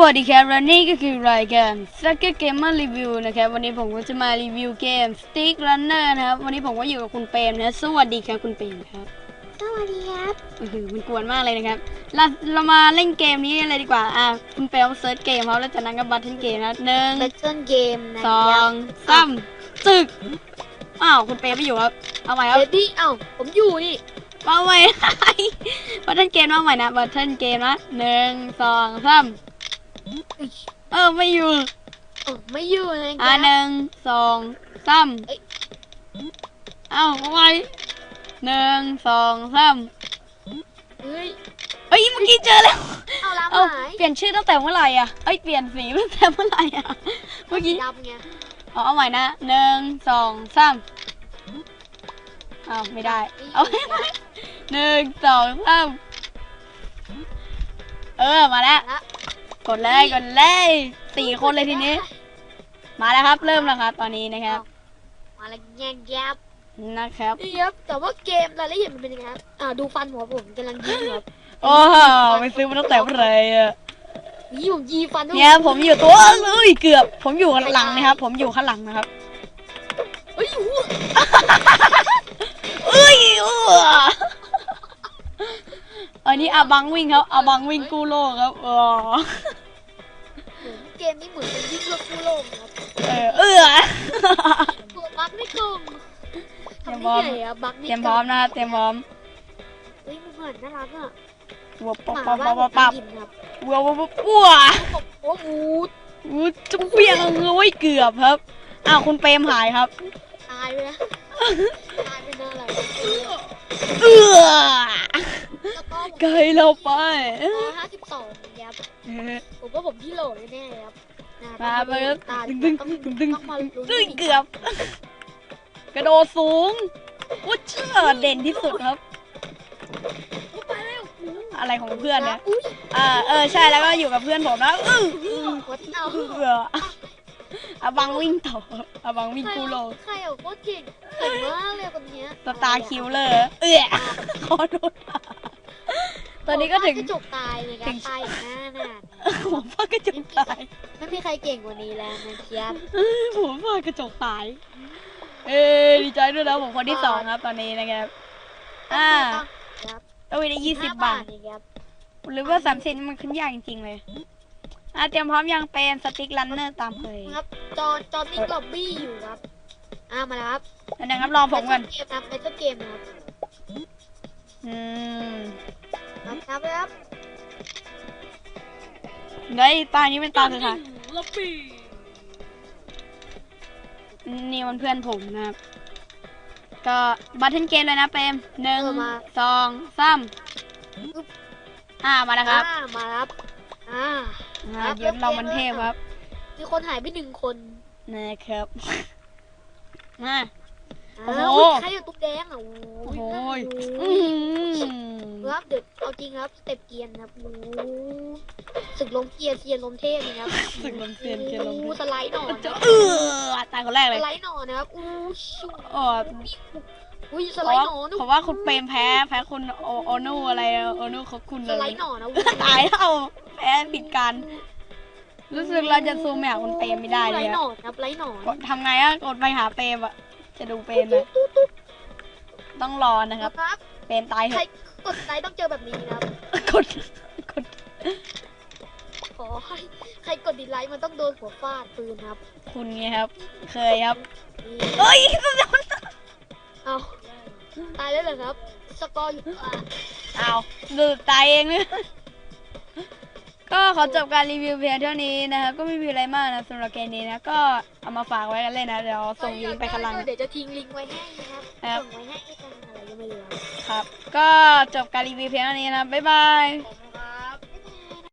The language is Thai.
วัสดีครับและนี่ก็คือรายการ s u c k e r Gamer Review นะครับ วันนี้ผมก็จะมารีวิวเกม Stick Runner นะครับ วันนี้ผมก็อยู่กับคุณเปรมนะ สวัสดีครับคุณเปรมครับ สวัสดีครับอือหือมันกวนมากเลยนะครับ เราเรามาเล่นเกมนี้เลยดีกว่า อะ คุณเปรมเซิร์ชเกมครับแล้วจากนั้นก็บัตเทิลเกมนะหนึ่งเบทเทิลเกมนะสคอรังสามตึก อ้าว คุณเปรมไม่อยู่ครับ เอาใหม่ครับเบบี้เอ้าผมอยู่นี่เอาใหม่บัตเทิลเกมเอาใหม่นะบัตเทิลเกมนะหนึ่งสองสาม เออไม่อยู่เอ้าไม่อยู่นะคอะรับหนึ่งสองสามเอ้ยเอ้าเอาไว้หนึ่งสองสามเฮ้ย เอ้ยเมื่อกี้เจอแล้ว เอาล้างเอ้าหายเปลี่ยนชื่อตั้งแต่เมื่อไหร่อะเอ้ยเปลี่ยนสีตั้งแต่เมื่อไหร่อะเมื่อกี้ดำไงเอาเอาใหม่นะหนึ่งสองสามเอ้าไม่ได้เอาให้ใหม่หนึ่งสองสามเออมาแล้วละ กดเลยกดเลยสี่คนเลยทีนี้ มาแล้วครับ เริ่มแล้วครับ ตอนนี้นะครับมาแล้วแง่ยับนะครับนี่ครับแต่ว่าเกมรายละเอียดมันเป็นยังไงครับอ่าดูฟันหัวผมกำลังยิ้มอยู่ครับโอ้โหไปซื้อมาตั้งแต่เมื่อไหร่อะนี่ผมยีฟันด้วยเนี่ยผมอยู่ตัวเอ้ยเกือบ ผมอยู่ข้างหลังนะครับ ผมอยู่ข้างหลังนะครับเฮ้ยหูเอ้ยเอออันนี้อาบังวิ่งครับอาบังวิ่งกู้โลกครับอ๋อเหมือนเกมนี้เหมือนเป็นยิ่งเลือกกู้โลกครับเออเออตัวบักไม่กลมเตรียมทำพร้อได้มไงอะบักไม่เตรียมพร้อมนะครับเตรียมพร้อมเฮ้ยมันเหมือนน่ารักอะวัวหปั๊บมาปั๊บบ้าปั๊บนปั๊บผมกินครับวัววัววัววัวโอ้โหอู้จะเปรี้ยงเอ้ยเกือบครับอ้าวคุณเปรมหายครับ ตายไปแล้วตายไปนานหลายวันเออแล้วก็ ไกลเราไปห้าสิบสองครับเออผมว่าผมที่โหลแน่ๆครับนะมาต้องเบิร์ดตาดึงดึงต้องดึงดึงต้องมาลุ้นดึงเกือบ กระโดดสูงวุ้เชื่อเด่นที่สุดครับไปแล้วอะไรของเพื่อนเนี่ยอุ้ยอ่าเออใช่แล้วก็อยู่กับเพื่อนผมนะอื้ออื้อหัวเต่าเอออาบังวิ่งต่ออาบังวิ่งกูโลกใครอะโคตรเก่งเก่งมากเลยคนเนี้ยสตาร์คิวเลอร์เอื้อขอโทษ ตอนนี้ก็ถึงกระจกตายเลยคถึรับงตายอย่างหน้าหนาผมว่ากระจกตายไม่มีใครเก่งกว่านี้แล้วนะครับผมว่ากระจกตาย เอ้ยดีใจด้วยนะผมคนที่สองครับ ตอนนี้นะครับ อ่าครับต้องไปได้ยี่สิบบาทนี่ครับหรือว่าสามสิบมันขึ้นยากจริงๆเลยอะเตรียมพร้อมยังเป็นสติ๊กลันเนอร์ตามเคยครับ จอนจอนนี่ล็อบบี้อยู่ครับอ่ามาแล้วครับอันนะครับรอผมก่อนเกมครับเป็นเกมนะครับอืม ครับครับครับเฮ้ยตานี้เป็นตาสุดท้ายล็อบบี้นี่มันเพื่อนผมนะครับ ก็บัตเทิลเกมเลยนะเปรมหนึ่งสองสามอ่ามาแล้วครับอ่ามาครับอ่าอ่ายศเรามันเทพครับ มีคนหายไปหนึ่งคนนะครับมาโอ้อ้าวโหใครอยู่ตุ๊กแดงอะโอ้โหโอ้อื้ยอหือ ครับเดี๋ยวเอาจริงครับสเต็ปเกียร์นะครับโอ้โหศึกลมเกียร์เซียนลมเทพนี่ครับสึกลมเซียนเกลมโอ้โหเทสไลด์หนอนจะนะเออตายคนแรกสเลยไลด์หนอนนะครับอู้ชูอ๋ออุ้ยสเพไลราะด์ว่าหนอนเพราะว่าคุณเปรมแพ้แพ้คุณโอโอนูอะไรอะโอนูเขาคุณสเลยไลด์หนอนนะตายแล้วแพ้ผิดกันรู้สึกเราจะซูมไปหาคุณเปรมไม่ได้สเลไลยด์หนอะอนครับไลด์หนอนกดทำไงอะกดไปหาเปรมอะจะดูเปรมเลยตุ๊ดตุ๊ดต้องรอนะครับครับ เปรมตายเถใครอะ กดไลค์ต้องเจอแบบนี้นะครับ กดกดขอให้ใครกดดีไลค์มันต้องโดนหัวฟาดปืนครับ คุณไงครับ เคยครับเอ้ยเอาตายแล้วเหรอครับ สกอร์อยู่อะเอาดูตายเองเลย ก็ขอจบการรีวิวเพียงเท่านี้นะครับ ก็ไม่มีอะไรมากนะสำหรับเกมนี้นะ ก็เอามาฝากไว้กันเล่นนะ เดี๋ยวส่งลิงก์ไปข้างล่างเดี๋ยวจะทิ้งลิงก์ไว้ให้นะครับครับส่งไว้ให้กันอะไรก็ไม่รู้ครับครับ ก็จบการรีวิวเพียงเท่านี้นะ บ๊ายบายครับ